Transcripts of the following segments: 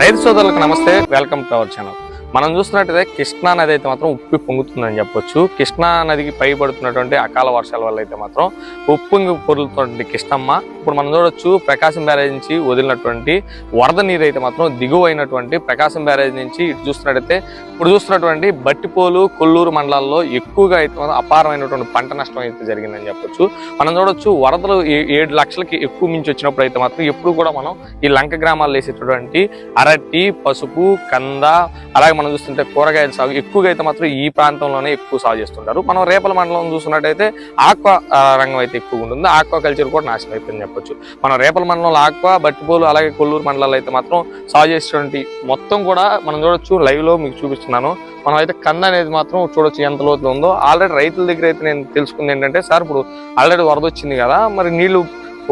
రైతు సోదరులకు నమస్తే వెల్కమ్ టు అవర్ ఛానల్. మనం చూస్తున్నట్టయితే కృష్ణా నది అయితే మాత్రం ఉప్పి పొంగుతుందని చెప్పొచ్చు. కృష్ణా నదికి పైబడుతున్నటువంటి అకాల వర్షాల వల్ల అయితే మాత్రం ఉప్పొంగి పొరులుతున్నటువంటి కృష్ణమ్మ ఇప్పుడు మనం చూడొచ్చు ప్రకాశం బ్యారేజ్ నుంచి వదిలినటువంటి వరద నీరు అయితే మాత్రం దిగువైనటువంటి ప్రకాశం బ్యారేజ్ నుంచి ఇటు చూస్తున్నట్టయితే ఇప్పుడు చూస్తున్నటువంటి బట్టిపోలు కొల్లూరు మండలాల్లో ఎక్కువగా అయితే మాత్రం అపారమైనటువంటి పంట నష్టం అయితే జరిగిందని చెప్పొచ్చు. మనం చూడొచ్చు వరదలు ఏ- ఏడు లక్షలకి ఎక్కువ మించి వచ్చినప్పుడు అయితే మాత్రం ఎప్పుడు కూడా మనం ఈ లంక గ్రామాల్లో వేసేటటువంటి అరటి పసుపు కంద అలాగే మనం చూస్తుంటే కూరగాయల సాగు ఎక్కువగా అయితే మాత్రం ఈ ప్రాంతంలోనే ఎక్కువ సాగు చేస్తుంటారు. మనం రేపల మండలం చూస్తున్నట్టయితే ఆక్వా రంగం అయితే ఎక్కువగా ఉంటుంది. ఆక్వా కల్చర్ కూడా నాశనం అయిపోయింది చెప్పొచ్చు. మన రేపల మండలం ఆక్వా బట్టిపోలు అలాగే కొల్లూరు మండలాలు అయితే మాత్రం సాగు చేసేటువంటి మొత్తం కూడా మనం చూడొచ్చు. లైవ్లో మీకు చూపిస్తున్నాను. మనం అయితే కంద అనేది మాత్రం చూడొచ్చు ఎంత లోతులో ఉందో. ఆల్రెడీ రైతుల దగ్గర అయితే నేను తెలుసుకుంది ఏంటంటే సార్ ఇప్పుడు ఆల్రెడీ వరద వచ్చింది కదా మరి నీళ్ళు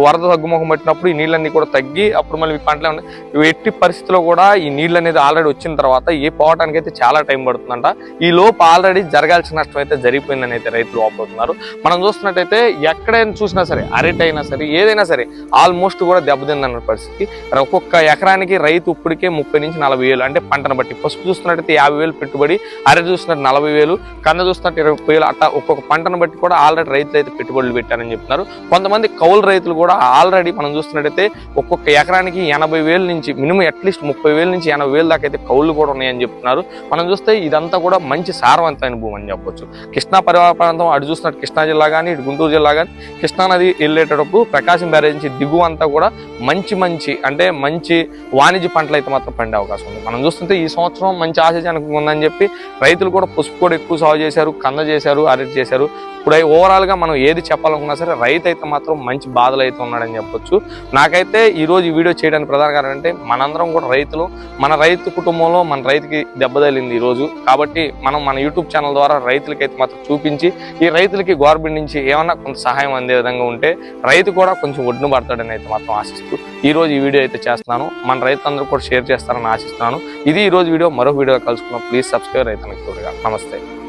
వరద తగ్గుముఖం పట్టినప్పుడు ఈ నీళ్ళన్నీ కూడా తగ్గి అప్పుడు మళ్ళీ ఈ పంటలు ఎట్టి పరిస్థితిలో కూడా ఈ నీళ్ళు అనేది ఆల్రెడీ వచ్చిన తర్వాత ఏ పోవటానికి అయితే చాలా టైం పడుతుందంట. ఈ లోపు ఆల్రెడీ జరగాల్సిన నష్టం అయితే జరిగిపోయిందని అయితే రైతులు వాపోతున్నారు. మనం చూస్తున్నట్టయితే ఎక్కడైనా చూసినా సరే అరటి అయినా సరే ఏదైనా సరే ఆల్మోస్ట్ కూడా దెబ్బతిందన్న పరిస్థితి. ఒక్కొక్క ఎకరానికి రైతు ఇప్పటికే ముప్పై నుంచి నలభై వేలు అంటే పంటను బట్టి. పసుపు చూస్తున్నట్టయితే యాభై వేలు పెట్టుబడి అరటి చూస్తున్నట్టు నలభై వేలు కంద చూస్తున్నట్టు ఇరవై వేలు అట్లా ఒక్కొక్క పంటను బట్టి కూడా ఆల్రెడీ రైతులు అయితే పెట్టుబడులు పెట్టారని చెప్తున్నారు. కొంతమంది కౌలు రైతులు కూడా ఆల్రెడీ మనం చూస్తున్నట్టయితే ఒక్కొక్క ఎకరానికి ఎనభై వేల నుంచి మినిమం అట్లీస్ట్ ముప్పై వేల నుంచి ఎనభై వేల దాకా అయితే కౌలు కూడా ఉన్నాయని చెప్తున్నారు. మనం చూస్తే ఇదంతా కూడా మంచి సారవంతమైన భూమి అని చెప్పొచ్చు. కృష్ణా పరివార ప్రాంతం అటు చూసినట్టు కృష్ణా జిల్లా కానీ ఇటు గుంటూరు జిల్లా కానీ కృష్ణా నది వెళ్ళేటప్పుడు ప్రకాశం బ్యారేజ్ నుంచి దిగువ అంతా కూడా మంచి మంచి అంటే మంచి వాణిజ్య పంటలు అయితే మాత్రం పండే అవకాశం ఉంది. మనం చూస్తుంటే ఈ సంవత్సరం మంచి ఆశాజనకంగా ఉందని చెప్పి రైతులు కూడా పసుపు కూడా ఎక్కువ సాగు చేశారు కంద చేశారు అరటి చేశారు. ఇప్పుడు ఓవరాల్గా మనం ఏది చెప్పాలనుకున్నా సరే రైతు అయితే మాత్రం మంచి బాధలు రైతు ఉన్నాడని చెప్పొచ్చు. నాకైతే ఈరోజు ఈ వీడియో చేయడానికి ప్రధాన కారణం అంటే మనందరం కూడా రైతులు మన రైతు కుటుంబంలో మన రైతుకి దెబ్బ తగిలింది ఈ రోజు. కాబట్టి మనం మన యూట్యూబ్ ఛానల్ ద్వారా రైతులకి అయితే మాత్రం చూపించి ఈ రైతులకి గవర్నమెంట్ నుంచి ఏమన్నా కొంత సహాయం అందే విధంగా ఉంటే రైతు కూడా కొంచెం ఒడ్డును పడతాడని అయితే మాత్రం ఆశిస్తూ ఈ రోజు ఈ వీడియో అయితే చేస్తున్నాను. మన రైతులందరూ కూడా షేర్ చేస్తారని ఆశిస్తున్నాను. ఇది ఈ రోజు వీడియో. మరో వీడియో కలుసుకున్నాం ప్లీజ్ సబ్స్క్రైబ్ రైతు నమస్తే.